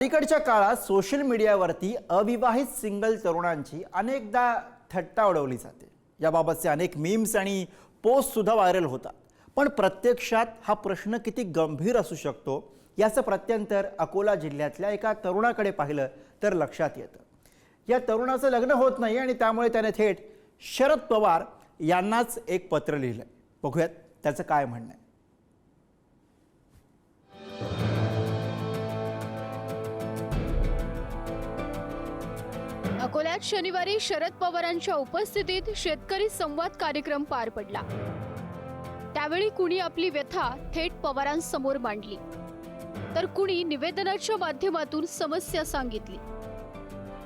अलीकडच्या काळात सोशल मीडियावरती अविवाहित सिंगल तरुणांची अनेकदा थट्टा उडवली जाते. याबाबतचे अनेक मीम्स आणि पोस्ट सुद्धा व्हायरल होतात. पण प्रत्यक्षात हा प्रश्न किती गंभीर असू शकतो याचं प्रत्यंतर अकोला जिल्ह्यातल्या एका तरुणाकडे पाहिलं तर लक्षात येतं. या तरुणाचं लग्न होत नाही आणि त्यामुळे त्याने थेट शरद पवार यांनाच एक पत्र लिहिलं बघूयात त्याचं काय म्हणणं आहे. अकोल्यात शनिवारी शरद पवारांच्या उपस्थितीत शेतकरी संवाद कार्यक्रम पार पडला. त्यावेळी कुणी आपली व्यथा थेट पवारांसमोर मांडली. तर कुणी निवेदनाच्या माध्यमातून समस्या सांगितली.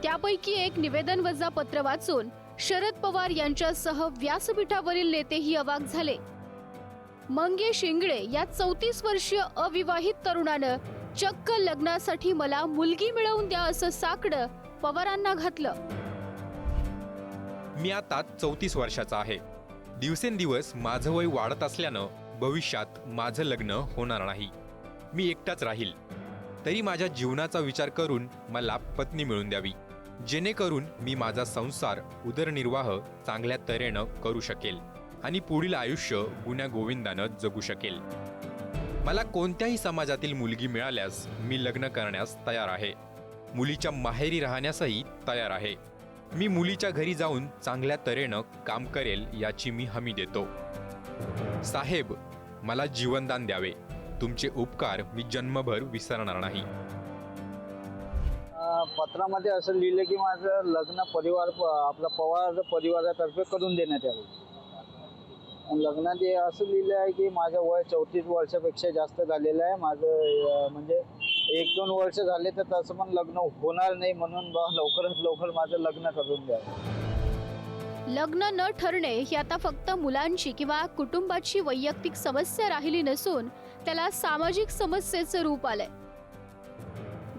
त्यापैकी एक निवेदन वजा पत्र वाचून शरद पवार यांच्यासह व्यासपीठावरील नेतेही अवाक झाले. मंगेश इंगळे या चौतीस वर्षीय अविवाहित तरुणानं चक्क लग्नासाठी मला मुलगी मिळवून द्या असं साकडं पवारांना घातलं. मी आता चौतीस वर्षाचा आहे. दिवसेंदिवस माझं वय वाढत असल्यानं भविष्यात माझं लग्न होणार नाही. मी एकटाच राहील. तरी माझ्या जीवनाचा विचार करून मला पत्नी मिळून द्यावी. जेणेकरून मी माझा संसार उदरनिर्वाह चांगल्या तऱ्हेनं करू शकेल आणि पुढील आयुष्य गुण्या गोविंदानं जगू शकेल. मला कोणत्याही समाजातील मुलगी मिळाल्यास मी लग्न करण्यास तयार आहे. मुलीच्या माहेरी राहण्यासही तयार आहे. मी मुलीच्या घरी जाऊन चांगल्या तऱ्हेनं काम करेल याची मी हमी देतो. साहेब मला जीवनदान द्यावे. तुमचे उपकार मी जन्मभर विसरणार नाही. पत्रामध्ये असं लिहिलं की माझं लग्न परिवार आपला पवार परिवारातर्फे करून देण्यात यावे. आणि लग्नात असं लिहिलं आहे की माझं वय चौतीस वर्षापेक्षा जास्त झालेलं आहे. माझं म्हणजे एक दोन वर्ष झाले तर तसं पण लग्न होणार नाही म्हणून बा लवकरात लवकर माझं लग्न करून द्या. लग्न न ठरणे ही आता फक्त मुलांची किंवा कुटुंबाची वैयक्तिक समस्या राहिली नसून त्याला सामाजिक समस्येचं रूप आलंय.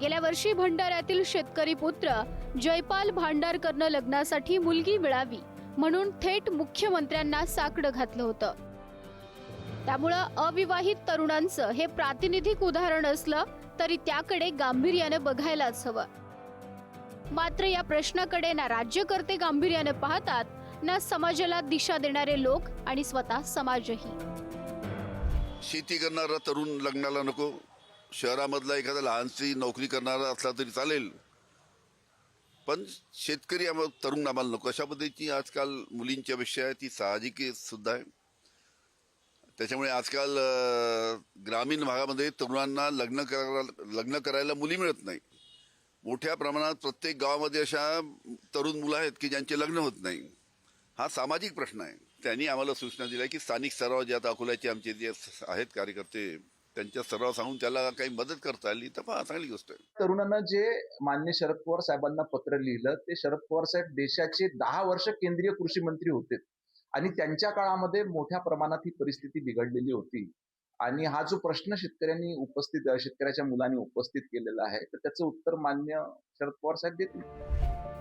गेल्या वर्षी भंडाऱ्यातील शेतकरी पुत्र जयपाल भांडारकरनं लग्नासाठी मुलगी मिळावी म्हणून थेट मुख्यमंत्र्यांना साकडं घातलं होतं. त्यामुळं अविवाहित तरुणांचं हे प्रातिनिधिक उदाहरण असलं तरी त्याकडे गांभीर्याने बघायलाच हवं. मात्र या प्रश्नाकडे ना राज्यकर्ते गांभीर्याने पाहतात ना समाजाला दिशा देणारे लोक आणि स्वतः समाजही. शेती करणारा तरुण लग्नाला नको. शहरामधला एखादा लहानशी नोकरी करणारा असला तरी चालेल. पण शेतकरी आम्हाला तरुण आम्हाला नको. अशा पद्धतीची आजकाल मुलींची अपेक्षा आहे ती साहजिक सुद्धा आहे. त्याच्यामुळे आजकाल ग्रामीण भागामध्ये तरुणांना लग्न करायला लग्न करायला मुली मिळत नाही. मोठ्या प्रमाणात प्रत्येक गावामध्ये अशा तरुण मुलं आहेत की ज्यांचे लग्न होत नाही. हा सामाजिक प्रश्न आहे. त्यांनी आम्हाला सूचना दिल्या की स्थानिक सराव जे आता अकोल्याचे आमचे जे आहेत कार्यकर्ते त्यांच्या सराव सांगून त्याला काही मदत करता आली तर पहा चांगली गोष्ट आहे. तरुणांना जे मान्य शरद पवार साहेबांना पत्र लिहिलं ते शरद पवार साहेब देशाचे दहा वर्ष केंद्रीय कृषी मंत्री होते. आणि त्यांच्या काळामध्ये मोठ्या प्रमाणात ही परिस्थिती बिघडलेली होती. आणि हा जो प्रश्न शेतकऱ्यांनी उपस्थित शेतकऱ्याच्या मुलांनी उपस्थित केलेला आहे तर त्याचं उत्तर मान्य शरद पवार साहेब देतील.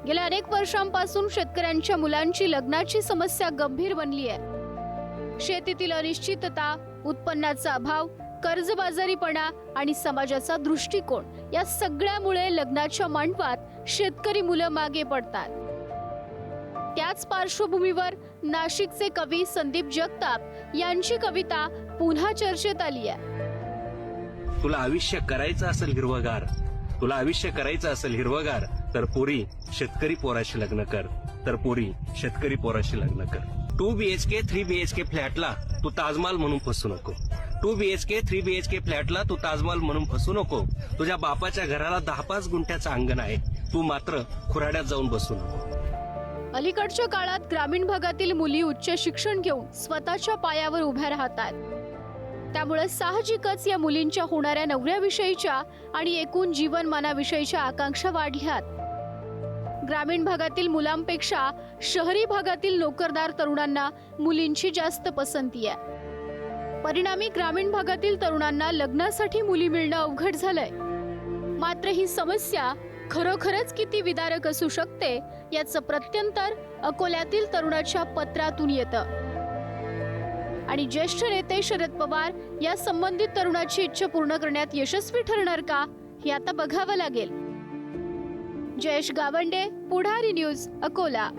गेल्या अनेक वर्षांपासून शेतकऱ्यांच्या मुलांची लग्नाची समस्या गंभीर बनली आहे. शेतीतील अनिश्चितता उत्पन्नाचा अभाव कर्जबाजारीपणा आणि समाजाचा दृष्टिकोन या सगळ्यामुळे लग्नाच्या मांडवात शेतकरी मुलं मागे पडतात. त्याच पार्श्वभूमीवर नाशिकचे कवी संदीप जगताप यांची कविता पुन्हा चर्चेत आली आहे. तुला आयुष्य करायचं असेल हिरवगार तुला आयुष्य करायचं असेल हिरवगार तर पोरी शेतकरी पोराशी लग्न कर तर पोरी शेतकरी पोराशी लग्न कर. टू बीएचके थ्री बीएचके फ्लॅटला तू ताजमाल म्हणून फसू नको. टू बीएचके थ्री बीएचके फ्लॅटला तू ताजमाल म्हणून फसू नको. तुझ्या बापाच्या घराला दहा पाच गुंठ्याचं अंगण आहे. तू मात्र खुराड्यात जाऊन बसू नको. अलीकडच्या काळात ग्रामीण भागातील मुली उच्च शिक्षण घेऊन स्वतःच्या पायावर उभ्या राहतात. त्यामुळे साहजिकच या मुलींच्या होणाऱ्या नवऱ्याविषयीच्या आणि एकूण जीवनमानाविषयीच्या आकांक्षा वाढल्यात. ग्रामीण भागातील मुलांपेक्षा शहरी भागातील नोकरदार तरुणांना मुलींची जास्त पसंती आहे. परिणामी ग्रामीण भागातील तरुणांना लग्नासाठी मुली मिळणं अवघड झालंय. मात्र ही समस्या खरोखरच किती विदारक असू शकते याचं प्रत्यंतर अकोल्यातील तरुणाच्या पत्रातून येतं. आणि ज्येष्ठ नेते शरद पवार या संबंधित तरुणाची इच्छा पूर्ण करण्यात यशस्वी ठरणार का हे आता बघावं लागेल. जयेश गावंडे पुढारी न्यूज अकोला.